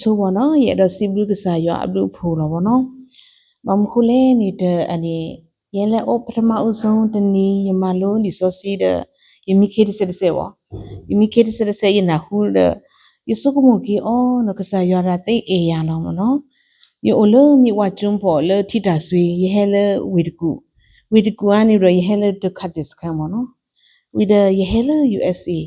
ဆိုးဘောနော်ရဲ့တော့စီဘလူးကစားရွာအဘလူးဖူလောဘောနော်မမခုလဲနေတဲ့အနေရဲလဲအိုပထမအဆုံးတနီယမလုံးဒီဆိုစီတဲ့ယမိခေတစတဲ့ဘောယမိခေတစတဲ့ယနာဟူတဲ့ယဆုကမကီအောနကစားရွာရတဲ့အေရလောမနော်ယအိုလမြဝကျွန်းပေါ်လဲထိတာဆွေယဟဲလဲဝေတကူဝေတကူအနေရယဟဲလဲတခတ်ဒစ်ခံမနော်ဝီဒယဟဲလဲ USA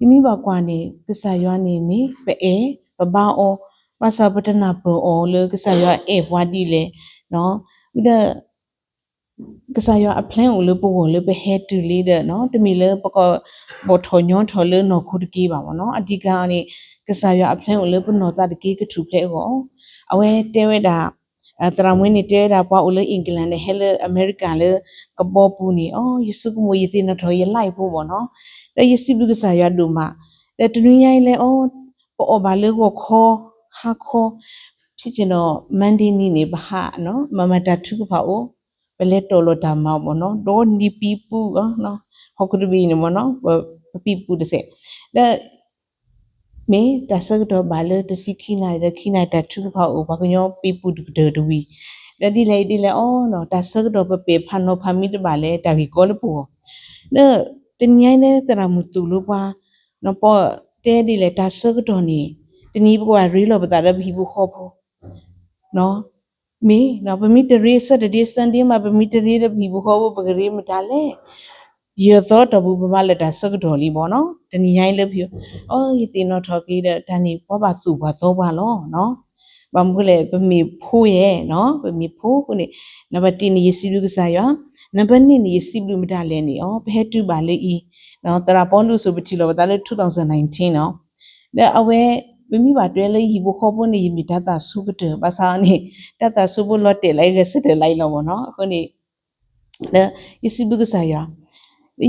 ယမိပါကွာနေကစားရွာနေမီပဲအဲပပအော မဆာပတနာပရောအောလေကစားရွာအေဘွားဒီလေနော်ဥဒကစားရွာအဖလန်ကိုလေပို့ကိုလေပဲဟဲတူလေးတဲ့နော်တမီလေပကောဘောထောညွန်ထောလေနော်ခုတကီးပါဗောနော်အဓိကအနေကစားရွာအဖလန်ကိုလေပနော်တာတကီးကထူဖလေကိုအဝဲတဲဝဲတာအတရမွေးနေတဲ့တာပွားဦးလေအင်္ဂလန်နဲ့ဟဲလေအမေရိကန်လေကဘောပူနေအော်ယစုကမွေယတိနထောရလိုက်ဖို့ဗောနော်တဲ့ယစီဘုကစားရွာဒူမှာတဲ့တနည်းရိုင်းလေအော်ပေါ်ဘာလေကိုခေါ် ဟာခေါ်ဖြစ်ချင်တော့မန်ဒီနီနေဘာဟာနော်မမတာထုကဖာအိုဘလက်တော်လို့ဒါမောက်ပေါ့နော်တော့ဒီပီပူနော်ဟောက်ကရဘီနေမနော်ပီပူတဲ့တဲ့မေတဆကတော့ဘာလို့တစီခိနိုင်တဲ့ခိနိုင်တဲ့ထုကဖာအိုဘာကညောပီပူဒဒဝီတဲ့ဒီလေဒီလေအော်နော်တဆကတော့ပပေဖာနောဖာမီတပါလေတာကြီးကောလပူတဲ့တင်ញိုင်းတဲ့တရမူတူလို့ပါနော်ပေါ့တဲဒီလေတဆကတော့နေ တနည်းဘကွာရီလောပတာရဘီဘူးခေါ်ဖို့နော်မေနော်ပမီတရီဆက်ဒီစန်ဒီမှာပမီတရီရဘီဘူးခေါ်ဖို့ပကလေးမတားလေရသောတဘူပမလက်တာစကတော်လီပေါ့နော်တနည်းရိုင်းလို့ပြအော်ယတိနော်ထော်ကြီးတဲ့တန်ဒီဘောပါစုပါသောပါလောနော်ဘာမလဲပမီဖိုးရဲ့နော်ပမီဖိုးခုနေနံပါတ်1နေစီလူကစားရနံပါတ်2နေစီလူမတားလဲနေအော်ဘဲတူပါလေဤနော်တရာပေါ်လူဆိုပတိလောဒါလေ2019နော်တဲ့အဝဲ မိမိပါတွဲလေးရီဘခေါ်ဖို့နေမိတတ်တာဆုကတဲ့ပါစာနေတတ်တာဆုဖို့လော့တယ်လိုက်ရစစ်တယ်လိုက်လောပေါ့နော်အခုနေလေယစီဘုကစားရ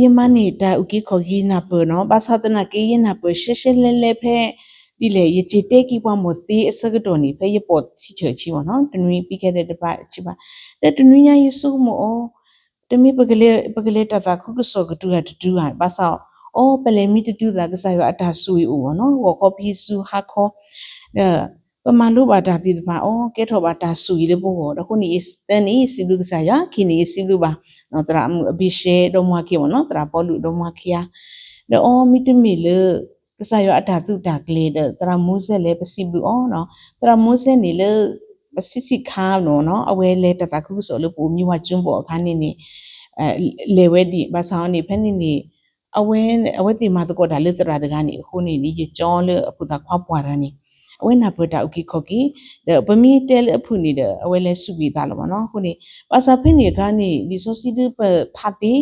ယမနေတာဥကိခေါ်ကြီးနာပနော်ပါစာတနာကေးနာပရှရှလဲလဲဖဲဒီလေယချီတေကီပွားမသေးအစကတော်နေဖဲရပေါ်ချီချချီပေါ့နော်တနွေပြီးခဲ့တဲ့တပတ်ချီပါတဲ့တနွေညာယေစုမောတမီပကလေးပကလေးတတာခုကစောကတူရတူရပါစာ အော်ပလေမီတတူတာကစားရအတာဆူယူဘောနော်ဝကောပီဆူဟာခောအဲပမာလူပါတာတိတပါအော်ကဲထောပါတာဆူရဘောတော့ခုနီစတနီစီလူကစားရခိနီစီလူပါနော်တရာအဘိရှေတော့မခေဘောနော်တရာပေါ်လူတော့မခေယာတော့အော်မီတမီလေကစားရအတာတုတာကလေးတဲ့တရာမူးဆက်လေပစီဘူးအော်နော်တရာမူးဆက်နေလေပစီစီခါနော်နော်အဝဲလေတတခုဆိုလို့ပူမြဝကျွန်းပေါ်အခါနေနေအဲလေဝဲဒီဘာဆောင်နေဖက်နေနေ အဝဲအဝဲတိမာတကောဒါလက်တရာတကနေခုနေနီကြောလေအပူတာခွားပွားရနေအဝဲနာပတာဥကိခော့ကီဒပမီတဲလအဖုနေတဲ့အဝဲလဲစုပြီးသားလောမနော်ခုနေပါစာဖိနေကနေဒီဆိုစီဒပဖတ်တီ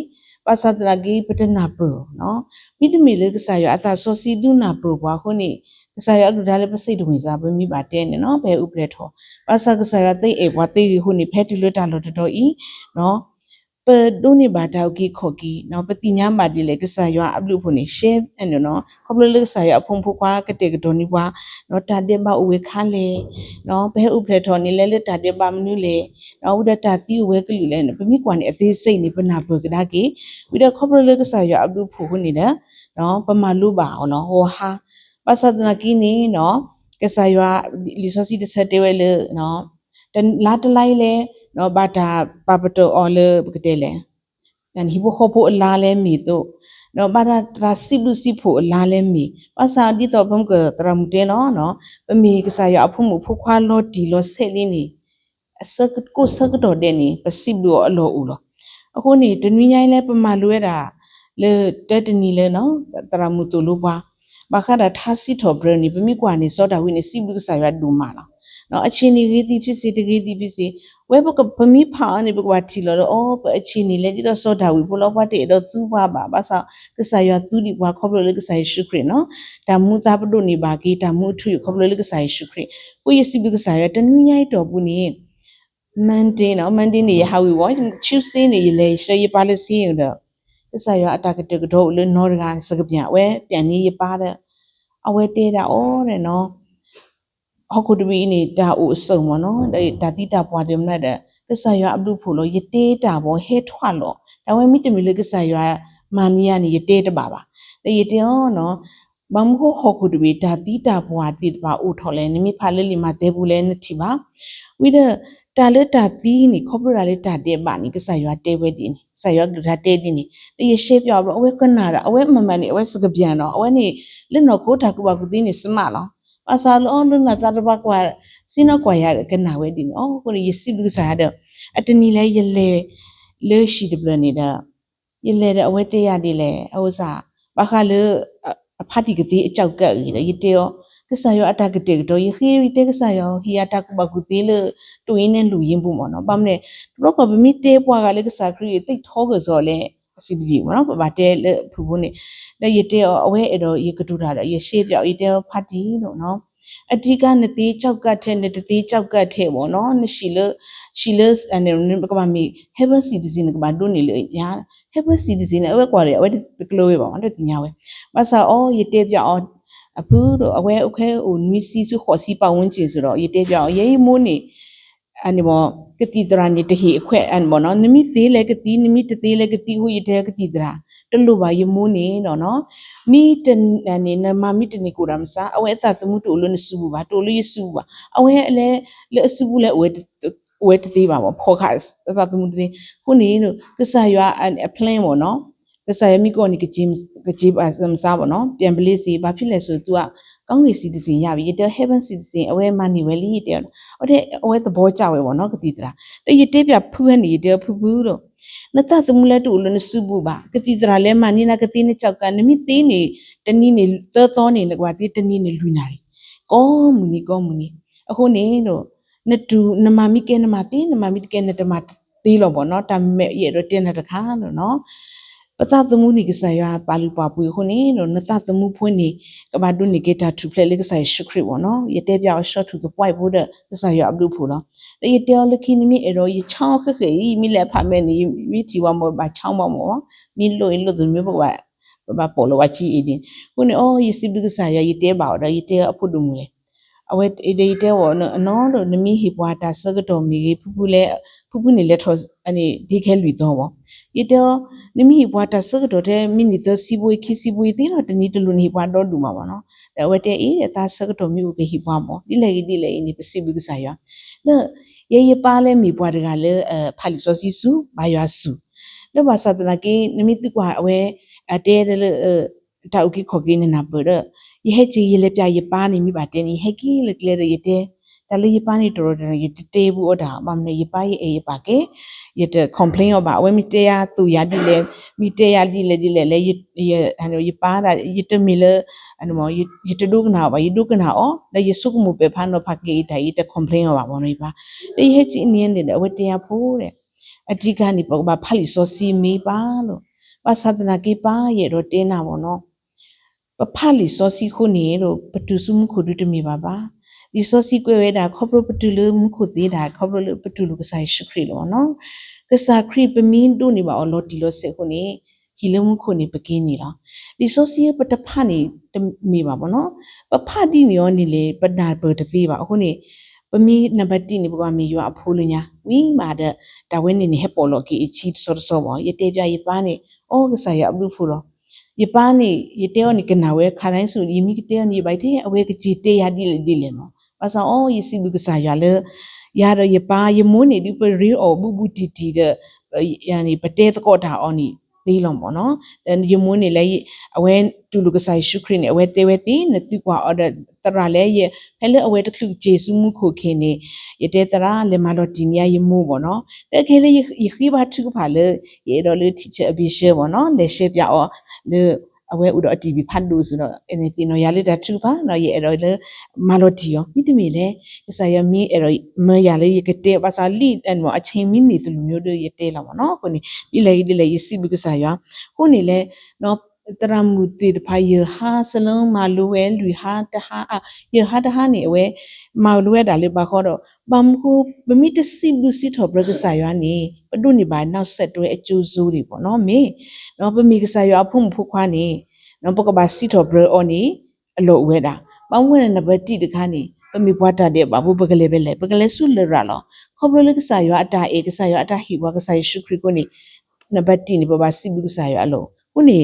ပါစာတလာဂီပတနာပနော်မိတမီလေကစားရအတာဆိုစီဒူနာပဘွားခုနေကစားရအကဒါလည်းပစိတ်ဝင်စားပမိပါတဲနေနော်ဘဲဥပလက်ထောပါစာကစားရသိအေဘွားသိခုနေဖဲတူလွတ်တာလို့တော်ဤနော် ပဒုန်ဘာတောက်ကြီးခေါ်ကြီးနော်ပတိညာမာဒီလေကဆာရွာအပလူဖို့နေရှဲအဲ့နော်ခေါပလလေကဆာရွာဖုံဖုကွာကတဲ့ကဒိုနီပွားနော်တာတဲ့မအဝေခါလေနော်ဘဲဥပလက်ထော်နေလဲလက်တာတဲ့ပါမနုလေနော်ဥဒတာတီဝဲကလူလဲပမိကွာနေအသေးစိတ်နေပနာဘကဒါကေဝိဒခေါပလလေကဆာရွာအပလူဖို့ခုနေတဲ့နော်ပမာလူပါအောင်နော်ဟောဟာပသဒနာကီနေနော်ကဆာရွာလီဆိုစီတစ်ဆက်တဲဝဲလေနော်လာတလိုက်လဲ နော်ဘာတာပပတိုအော်လေကတဲ့လေနန်ဟိဘခိုဖိုအလားလဲမီတော့နော်ဘာတာရာစီလူစီဖိုအလားလဲမီပါစာဒီတော့ဘုံကတရမတဲနော်နော်ပမီကစားရအဖုံမဖုခွာလို့ဒီလို့ဆဲလင်းနေအစကကိုစကတော့တဲ့နေပစီဘလို့အလောဦးလို့အခုနေတနွေးညိုင်းလဲပမာလွဲတာလေတက်တနီလဲနော်တရမူတူလို့ပါဘာခါတာထားစီတော်ဘရနီပမိကွာနေစောတာဝိနေစီဘုကစားရဒူမာလား နော်အချင်းကြီးဒီဖြစ်စီတကြီးဒီဖြစ်စီဝဲဘကဗမီဖာနေဘကဝတီလောအော်အချင်းကြီးလေဒီတော့စောတာဝီဘလောဘတဲ့တော့သူပါပါဘာသာကဆာရသူဒီဘွာခေါပလိုလေကဆာရှုခရနော်ဒါမူတာပဒုနေပါကေဒါမူထူခေါပလိုလေကဆာရှုခရကိုရစီဘကဆာရတနွညိုက်တော်ဘူးနေ Monday နော် Monday နေဟာဝီဝါ Tuesday နေလေရှေးပါလစီရတော့ကဆာရအတကတကတော့လေနော်ရကစကပြန်ဝဲပြန်နေရပါတဲ့အဝဲတဲတာဩတဲ့နော် ဟောက်ကုတဘီနေတာအိုအစုံမနော်ဒါတိတာပွားတယ်မနဲ့တဲ့ကဆာရွာအပလူဖို့လို့ယတေးတာဘောဟဲထွာလို့ဒါဝဲမိတမီလေကဆာရွာမာနီယာနေယတေးတပါပါတဲ့ယတေးဟောနော်ဘာမကိုဟောခုဒဝေတာတီတာဘွာတိတပါအိုထော်လဲနိမိဖာလဲလီမာတဲဘူးလဲနတိပါဝိဒတာလတာတီနိခေါပရလဲတာတဲ့ပါနိကဆာရွာတဲဝဲဒီနိဆာရွာကတာတဲဒီနိတရရှေပြောဘအဝဲကနာရအဝဲမမနိအဝဲစကပြန်တော့အဝဲနိလက်နော်ကိုတာကူပါကူတီနိစမလော ပါစာလောလွနာတာတဘကွာစင်းတော့ကွာရကနာဝဲဒီနိအော်ကိုရစီလူဆာတဲ့အတနီလဲရလဲလဲရှိတယ်ဘလနေတာရလဲတဲ့အဝဲတဲရဒီလဲအဝစားဘာခါလေအဖတ်ဒီကတိအကြောက်ကက်ကြီးလေရတေရောကဆာယောအတကတေတော့ယခေရီတေကဆာယောဟီအတကဘကုတိလေတွင်းနဲ့လူရင်ဘူးမနော်ဗမ်းနေတော့ကဗမီတေပွားကလေကဆာခရီတိတ်ထောကစောလေအ စီဒီမနော်ဗတဲလေဖူဘူးနေလေရတေရောအဝဲအဲ့တော့ရကတူတာတော့ရရှေးပြောက်ရတေရောဖတ်ဒီလို့နော်အဓိကနတိကြောက်ကတ်တဲ့နတိကြောက်ကတ်တဲ့ပေါ့နော်နရှိလရှိလစအနေနဲ့ကမမီ heaven citizen ကဘာဒုန်နေလေညာ heaven citizen အဝဲကွာလေအဝဲတကလို့ပဲပေါ့နော်တင်ညာဝဲဘာသာအော်ရတေပြောက်အော်အခုတော့အဝဲအခဲဟိုနွီစီစုခေါ်စီပတ်ဝန်းကျင်ဆိုတော့ရတေပြောက်ရေးမိုးနေ အနေမောကတိဒရာနေတဟိအခွဲ့အန်ဘောနော်နမိသေးလေကတိနမိတသေးလေကတိဟိရတဲ့ကတိဒရာတလူပါယမိုးနေတော့နော်မိတနေနမမိတနေကိုရမစာအဝဲအတသမှုတူလို့နစုဘူးပါတူလို့ရစုပါအဝဲအလဲလဲအစုဘူးလဲအဝဲဝဲတသေးပါပေါ့ဖော်ခတ်အတသမှုတသေးခုနေလို့ကဆာရွာအပလင်းပေါ့နော်ကဆာယမိကိုနိကဂျင်းကဂျီပါစမ်စားပေါ့နော်ပြန်ပလေးစီဘာဖြစ်လဲဆို तू က ကောင်းကင်စီတစင်ရပြီတဲ့ heaven စီတစင်အဝဲမနေဝဲလီတဲ့ဟုတ်တဲ့အဝဲသဘောကျဝဲပေါ့နော်ကတိတရာတရတေးပြဖူးဟန်နေတဲ့ဖူးဖူးတော့နတသမူလက်တူလို့နစုဘူးပါကတိတရာလဲမနိနာကတိနဲ့ကြောက်ကနမိသေးနေတနည်းနေသောသောနေကွာတိတနည်းနေလူနာတယ်ကောမူနီကောမူနီအခုနေတော့နတူနမမိကဲနမတေးနမမိကဲနတမသေးလို့ပေါ့နော်တမဲ့ရဲ့တော့တင်းတဲ့တခါလို့နော် ပတသမှုနိကဆာယပါလူပါပွေခုနေလို့နတသမှုဖွင့်နေကဘာဒုနိကေတာထူဖလက်လိကဆာယရှုခရစ်ဘောနော်ယတဲ့ပြောက်ရှော့ထူကပွိုက်ဖို့တဲ့ကဆာယအဘလူဖူနော်တေယတဲလခိနိမိအရောယချောင်းခခေမိလက်ဖာမဲနေမိတီဝမဘာချောင်းမမောမိလို့လို့သူမျိုးဘဝဘာပေါ်လို့ဝချီအင်းခုနေအော်ယစီဘကဆာယယတဲပါတော့ယတဲအဖို့ဒုံလေ အဝဲအေဒီတဲဝနော်လို့နမိဟိပွားတာစကတော်မီဖူဖူလဲဖူဖူနေလက်ထောအနေဒီခဲလူတော့ဘောယတဲနိမိဘွားတဆကတော့တဲ့မိနီတစီပွေခီစီပွေသေးတော့တနီတလူနေဘွားတော့လူမှာပါနော်ဒါဝတဲ့အေးတာဆကတော့မြို့ကဟိဘွားမောဒီလေဒီလေနေပစီဘူးကစားရနော်ရေရပါလဲမိဘွားတကလည်းအဖာလီစောစီစုဘာရွာစုလောဘာသဒနာကေနိမိတုကွာအဝဲအတဲတဲ့တောက်ကိခေါကိနေနာပရယဟချီရလေပြရပါနေမိပါတဲ့ဟဲကီလေကလေရတဲ့တလေးရပါနေတော်တော်ရတေးဘူးအတာမမနေရပါရဲ့အေးပါကေရတဲ့ complain ရောပါအဝဲမီတရားသူရဒီလေမီတရားဒီလေဒီလေလေရဟန်ရပါတာရတမီလေအနမောရတဒုကနာပါရဒုကနာအောလေရစုကမှုပဲဖန်တော့ဖကေတိုင်ရတဲ့ complain ရောပါဘောနေပါတေဟချီနင်းနေတယ်အဝဲတရားဖို့တဲ့အဓိကနေပေါ့ပါဖလီစောစီမီပါလို့ပါသဒနာကေပါရဲ့တော့တင်းနာပေါ့နော် ပဖလီစောစီခုနေလို့ပတူစုမှုခုဒုတမီပါပါဒီစောစီကွဲဝဲတာခေါပရပတူလူမခုသေးတာခေါပရလူပတူလူကဆိုင်ရှခရီလောနော်ကစားခရီပမင်းတို့နေပါအော်လော်တီလောစေခုနေဟီလမှုခုနေပကင်းနေလားဒီစောစီပတဖနေမိပါဘောနော်ပဖတိနေရောနေလေပနာပတသေးပါအခုနေပမီနံပါတ်1နေပကမီရွာအဖိုးလူညာဝီမာတဲ့ဒါဝဲနေနေဟက်ပေါ်လော်ကီအချီဆောဆောဘောရတေပြရပါနေအော်ကစားရအဘလူဖူလော ယပားနေယတဲော်နေကနာဝဲခါတိုင်းဆိုယမိကတဲော်နေဘိုက်တဲ့အဝဲကကြီးတေးရဒီလေဒီလေနော်ပါဆောင်အော်ယစီဘုကစားရလေရရယပါယမွန်းနေဒီပရီအောဘူဘူတီတီတဲ့ယာနီပတဲတကောတာအော်နီ သေးလုံးပေါ့နော်ယမွန်းနေလဲအဝဲတူလူကဆိုင်ရှုခရင်းနေအဝဲတေဝဲတီနတိကွာအော်ဒတရလဲရဖဲလဲအဝဲတခုဂျေစုမှုခုခင်းနေယတဲတရာလေမာလော်တီနီယာယမိုးပေါ့နော်တခဲလေယခိဘာထုဖာလေရေတော်လေတီချာအဘိရှေပေါ့နော်လေရှေပြအော်လေ အဝဲဥတော့အတီဗီဖတ်လို့ဆိုတော့အနေတင်တော့ရလေတာထူပါနော်ရေအဲ့တော့လေမာလိုတီယောမိတမီလေဆာယမီအဲ့တော့မရလေရကတဲ့ပါစာလီအဲ့မအချင်းမီနေသူလူမျိုးတွေရတဲ့လာ မနော်ခုနေဒီလေဒီလေရစီဘကဆာယခုနေလေနော်တရမူတီတဖာယဟာစလုံးမာလူဝဲလူဟာတဟာယဟာတဟာနေဝဲမာလူဝဲဒါလေးပါခေါ်တော့ဘမ်ကိုဗမီတစီလူစီထောဘရကဆာယနေပဒုနေပါနောက်ဆက်တွဲအကျိုးဆိုးတွေပေါ့နော်မေနော်ဗမီကဆာယအဖုံဖုခွားနေနော်ပကဘာစီထောဘရအော်နေအလို့ဝဲတာပေါင်းဝင်နဘတိတခါနေပမီဘွားတာတဲ့ဘာဘပကလေးပဲလေပကလေးဆုလရလောခေါဘရလကဆာယအတာအေကဆာယအတာဟီဘွားကဆာယရှုခရကိုနေနဘတိနေပဘာစီဘုကဆာယအလို့ခု နေ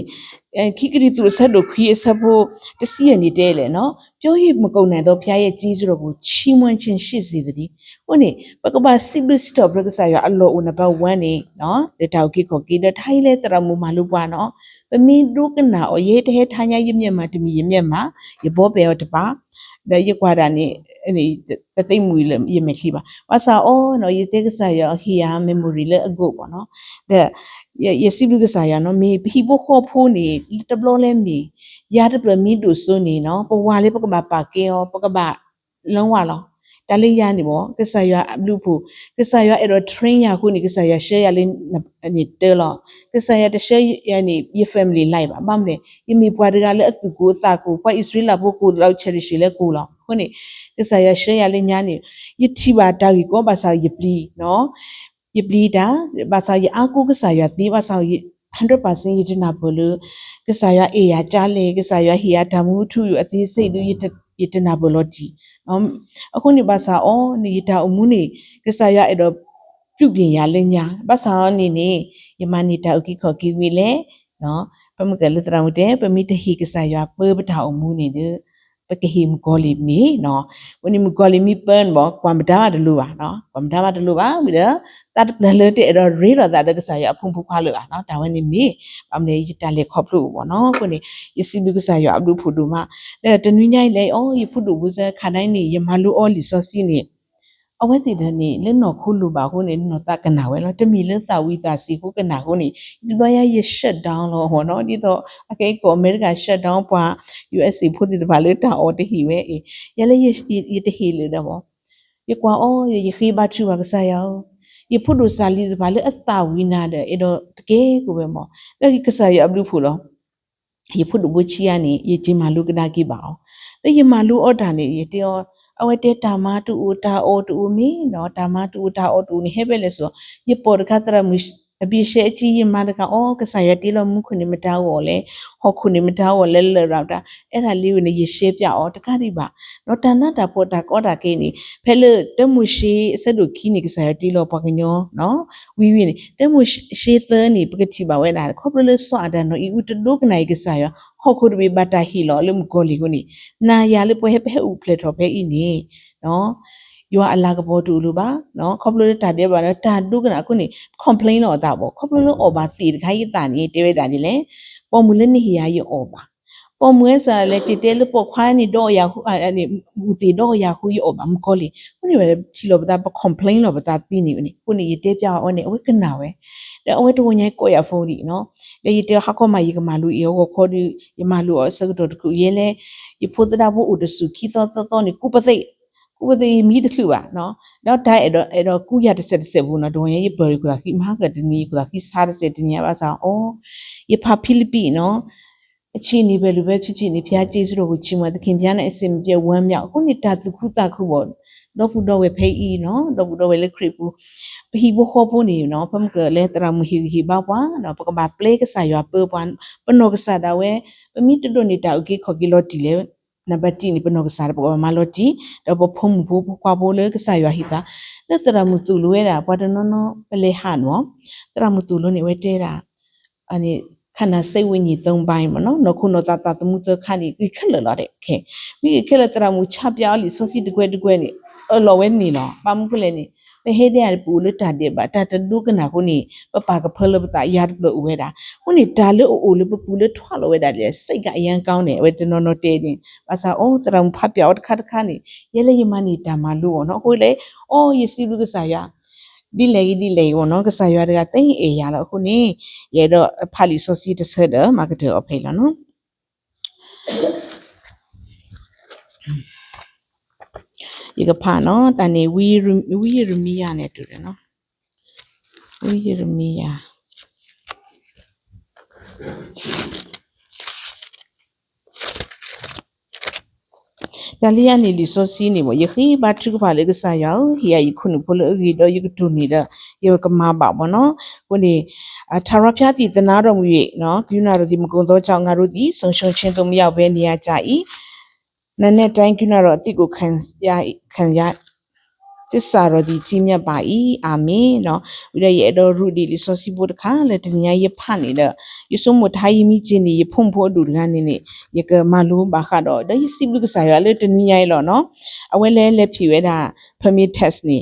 အဲခိကရီသူအဆက်တို့ခွီးအဆက်ဖို့တစီရနေတဲ့လေနော်ပြောရမကုန်နိုင်တော့ဖျားရဲ့ကြီးစုတော်ကိုချီးမွမ်းခြင်းရှိစေတည်းခုနေပကပစိဘစတော်ဘရကဆာရအလောဦးနဘ1နေနော်ဒေတာကိကိုကိဒထိုင်လေတရမူမလူပွားနော်ပမင်းဒုကနာအရေးတဲ့ထိုင်ရရမြက်မှာတမီရမြက်မှာရဘောပေောတပါဒါရကွာတာနေအဲ့တသိမ့်မူလေရမရှိပါဘာသာအော်နော်ရတဲ့ကဆာရဟီယာမီမိုရီလေအကုတ်ပေါ့နော်တဲ့ ရရစီလူကစားရနော်မေဟီဘခေါ်ဖိုးနေတဘလလဲမေရတဘလမီဒူဆွနေနော်ပဝါလေးပကဘာပါကေယောပကဘာလုံးဝလောတလေးရနေပေါ့ကစားရဘလူဖို့ကစားရအဲ့တော့ train ရခုနေကစားရ share ရလေးနေတဲလောကစားရတ share ရနေရ family လိုက်ပါဘာမလဲယမီပွားတကလည်းအသူကိုအတာကိုပွား Israel ဖို့ကိုတော့ cherish လေကိုလောခုနေကစားရ share ရလေးညာနေယတိပါတာကြီးကိုဘာသာယပလီနော် yiblida basa yi aku ke saya ti basa yi 100%ယတနာဘလို့ကစားရအေရတာလေကစားရဟီယာဓမှုထုယူအသေးစိတ်သူယတယတနာဘလို့ဒီနော်အခုနေပါစာအောနေတာအမှုနေကစားရအဲ့တော့ပြုပြင်ရလဲညာပါစာနေနေယမနေတာဥကိခော်ကီဝီလေနော်ပမကလတရမတဲ့ပမိတဟီကစားရပေပတာအမှုနေတဲ့ ပကဟိမကောလီမီနော်ဝနိမကောလီမီပန်ဘောကွမ်ဒါဒလူပါနော်ကွမ်ဒါမဒလူပါပြီးတော့တတ်ပလလေတဲ့တော့ရေတော့တဲ့ကစားရအဖုန်ဖူခွာလို့ပါနော်ဒါဝနိမီအမလေးရတလေခေါပလို့ပေါ့နော်ခုနေယစီဘီကစားရအဘလူဖူဒူမတဲ့တနွိညိုင်လေအော်ယဖူဒူဘူးစခါတိုင်းနေယမလူအော်လီစောစီနေ အဝဲစီတဲ့နေလင်းတော့ခုလူပါခုနေနော်တကနာဝဲနော်တမီလသဝိတာစီခုကနာခုနေဒီတော့ရရ shut down လို့ဟောနော်ဒီတော့အကေကိုအမေရိကန် shut down ပွာ USA ဖို့ဒီဘာလို့တာအော်တဟီဝဲအေရလေရရတဟီလေတော့ရကွာအော်ရခိဘတ်ချူဝကစားယောရဖို့ဒူစာလီဘာလို့အတာဝိနာတဲ့အဲ့တော့တကယ်ကိုပဲမောအဲ့ဒီကစားရအဘလူဖို့လို့ရဖို့ဒူဘချီယာနေရဂျီမာလူကနာကိပါအောင်အဲ့ရမာလူအော်တာနေရတော အဝဲတဲတာမတူတာအော်တူမီနော်တာမတူတာအော်တူနေဟဲ့ပဲလေဆိုရပေါ်ကတရမအပိရှဲအကြီးရမတကအော်ကဆာရတီလမှုခုနေမတောဝလေဟောခုနေမတောဝလဲလဲရောက်တာအဲ့ဒါလေးကိုနေရရှဲပြအော်တခါဒီပါနော်တဏတာပေါ်တာကောတာကိနေဖဲလေတမှုရှိအစက်တို့ခီနေကဆာရတီလောပကညောနော်ဝီဝီနေတမှုရှိသနေပကတိပါဝဲနာခေါပလဆွာဒန်နော်ဤဥတဒုကနိုင်ကဆာရ ဟောခုဒဘီဘတာဟီလောလေမကိုလီကိုနေနာရလေပွဲပဲဥပလက်တော့ပဲဤနေနော်ယောအလာကဘောတူလူပါနော်ခေါပလိုတာတဲ့ပါနော်တာတုကနာခုနေ complain တော့တာပေါ့ခေါပလိုအော်ပါတီတခိုင်းတာနေတေးဝဲတာနေလေပေါ်မူလနေဟီယာယောအော်ပါ ပေါ်မွဲစားလေတိတဲလပေါ်ခွိုင်းနေတော့ရခုအဲ့ဒီမူတီတော့ရခုယောပါမကောလီခုနေပဲချီလောပတာပ complain လောပတာတီနေနေခုနေရတဲပြအော်နေအဝဲကနာဝဲတဲ့အဝဲတော့ညဲကိုရဖုန်းဒီနော်လေရတဲဟာကောမယီကမာလူယောကိုခေါ်ဒီယမာလူအစကတော့တခုရဲလေယဖို့တတာဖို့ဥဒစုခီတော့တော့နေကုပသိဥပဒေမိတခုပါနော်တော့ဒိုင်အဲ့တော့အဲ့တော့ကုရတစ်ဆက်တစ်ဆက်ဘူးနော်ဒွန်ရဲ့ဘယ်ကူလာခိမဟာကတနီကူလာခိစားတစ်ဆက်တနီပါဆောင်အော်ယဖဖိလိပိနော် အချင်းနေပဲလူပဲဖြစ်ဖြစ်နေဖျားကျေးဇူးတော်ကိုချီးမွမ်းသခင်ဖျားနဲ့အစင်မပြေဝမ်းမြောက်အခုနေတာသူခုတာခုပေါ့တော့ဖူတော့ဝဲဖေးဤနော်တော့ဖူတော့ဝဲလက်ခရစ်ဘူးပဟိဘခေါ်ဖို့နေနော်ဖမ်ကလေတရာမဟီဟီဘာပွားနော်ပကဘာပလေကဆာရွာပေပွားပနောကဆာဒါဝဲပမိတတို့နေတာโอเคခေါ်ကီလော်တီလေနဘတီနိပနောကစားပေါ်မလော်တီတော့ဖုံမဘူခွာဘိုလေကစားရဟိတာလက်တရမတူလွဲတာပဒနောနောပလေဟာနော်တရမတူလို့နေဝဲတဲတာအနေ ခန္ဓာစိတ်ဝိညာဉ်သုံးပိုင်းမနော်နခုနတတသမှုတခဏဒီခက်လလာတဲ့ခဲမိခဲလတရမူချပြားလီစောစီတကွဲတကွဲနေအလော်ဝဲနေလောပါမှုကလည်းနေပဟေတဲ့ပူလတာတဲ့ပါတတဒုကနာခုနေပပကဖလပတာရတ်လို့ဝဲတာခုနေဒါလို့အိုလို့ပပူလို့ထွာလို့ဝဲတာလေစိတ်ကအရန်ကောင်းတယ်ဝဲတနော်နော်တဲတင်ပါစာအော်တရံဖတ်ပြောတခါတခါနေရဲလေယမနေတာမလို့နော်ဟိုလေအော်ယစီလူကစားရ ဒီလေဒီလေဝနော်ကစားရတဲ့ကတိတ်အေးရတော့ခုနေရဲတော့ဖာလီဆိုစီတစ်ဆက်တော့မာကတ်အဖေလာနော်ဒီကဖာနော်တန်နေဝီဝီရမီယာနဲ့တူတယ်နော်ဝီရမီယာ ဒါလီယာနေလီဆိုစီနေမယခိဘတ်ထုကပါလေကစားယောဟီယာယခုနဖလိုဂီတော့ယကတူနေတော့ယောကမာပါဘောနော်ကိုနေထာရဖျားတီတနာတော်မူ၍နော်ကုနာတော်ဒီမကုံသောကြောင့်ငါတို့ဒီဆုံရှုံချင်းတို့မရောက်ဘဲနေရကြ၏နနဲ့တိုင်းကုနာတော်အတိကိုခံရခံရ တစ္ဆာတော်ဒီကြီးမြတ်ပါ၏အာမင်နော်ဝိရရဲ့တော်ရုဒီလီစောစီဘုတ်ခါလေတညာရဖတ်နေတဲ့ယဆုမထိုင်းမိချင်းဒီဖုန်ဖို့ဒူကနေနေယကမလူဘာခါတော့ဒါယစီဘုကစားရလေတညာရလောနော်အဝဲလဲလက်ဖြေဝဲတာ permit test နေ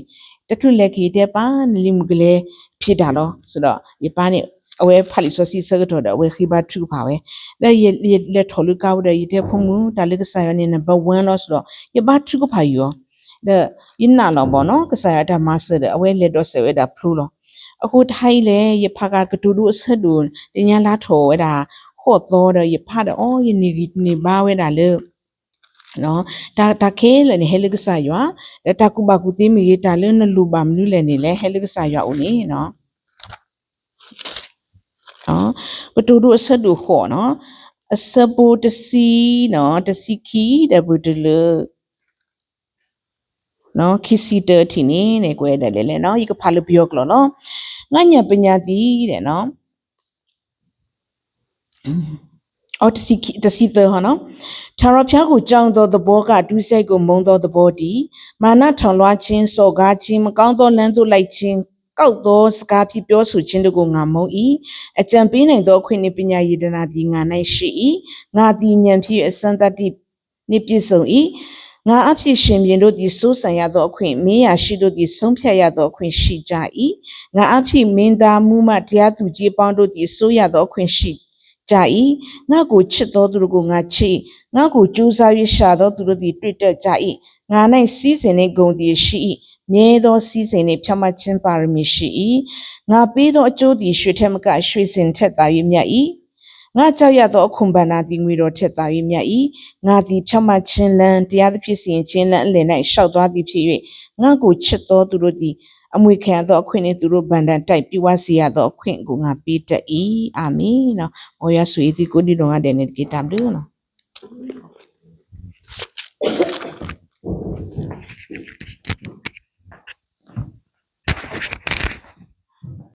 တထုလက်ကီတဲ့ပါနလီမူကလေးဖြစ်တာလို့ဆိုတော့ယပန်းနေအဝဲဖတ်လီစောစီစကတော့အဝဲခိဘထူပါပဲလက်ရလက်ထော်လူကောက်တဲ့ရတဲ့ဖုံမှုဒါလက်ကစားရနေနံပါတ်1လို့ဆိုတော့ယပထူကဖာယော ဒါယင်းနာတော့ဘောနော်ကစားရတာမဆာတဲ့အဝဲလက်တော့ဆဲဝဲတာဖလူလို့အခုထိုင်းလေယဖကကတူတူအဆက်တူတင်ညာလာထော်ဝဲတာဟော့တော့တဲ့ယဖတဲ့အော်ယနေနေပါဝဲတာလေနော်ဒါဒါခဲလေနေဟဲလကဆာရွာဒါတကူဘကူတိမီတာလဲနလူပါမလူလေနေလေဟဲလကဆာရွာဦးနေနော်နော်ဘတူတူအဆက်တူခေါ်နော်အစဘူတစီနော်တစီခီတဘူတလူ နော်ခီစီတတီနေနေကွဲတယ်လေလေနော်ဤကဖာလပြောကလောနော်ငါညာပညာတိတဲ့နော်အော်တစီတစီတဟနော်ထာဝရဘုရားကိုကြောင်းသောသဘောကဒုစရိုက်ကိုမုံသောသဘောတည်မာနထောင်လွှားခြင်းစော်ကားခြင်းမကောင်းသောလမ်းသို့လိုက်ခြင်းကောက်သောစကားဖြင့်ပြောဆိုခြင်းတို့ကိုငါမုံ၏အကြံပေးနိုင်သောအခွင့်နှင့်ပညာရည်တနာသည်ငါ၌ရှိ၏ငါသည်ဉာဏ်ဖြင့်အစံတတ္တိနှင့်ပြည့်စုံ၏ ငါအဖြစ်ရှင်ပြင်တို့သည်စိုးစံရသောအခွင့်မင်းရာရှိတို့သည်ဆုံးဖြတ်ရသောအခွင့်ရှိကြ၏ငါအဖြစ်မင်းသားမှုမှတရားသူကြီးပေါင်းတို့သည်စိုးရသောအခွင့်ရှိကြ၏ငါကိုချစ်သောသူတို့ကိုငါချစ်ငါကိုကြိုးစား၍ရှာသောသူတို့သည်တွေ့တတ်ကြ၏ငါ၌စီးစိမ်နှင့်ဂုံသည်ရှိ၏မြဲသောစီးစိမ်နှင့်ဖြတ်မှတ်ခြင်းပါရမီရှိ၏ငါပေးသောအကျိုးသည်ရွှေထက်မကရွှေစင်ထက်သာ၍မြတ်၏ ငါကြောက်ရသောအခွန်ဗန္နာသည်ငွေတော်ထက်သာ၍မြတ်၏ငါသည်ဖြတ်မှတ်ခြင်းလန်းတရားသဖြင့်စီရင်ခြင်းလန်းအလယ်၌ရှောက်သွားသည်ဖြစ်၍ငါကိုချစ်သောသူတို့သည်အမွေခံရသောအခွင့်နှင့်သူတို့ဗန္ဒန်တိုက်ပြဝစီရသောအခွင့်ကိုငါပေးတတ်၏အာမင်နော်။အော်ရဆွေဒီကိုဒီတော့ငါတဲ့နေကေတာဘလို့နော်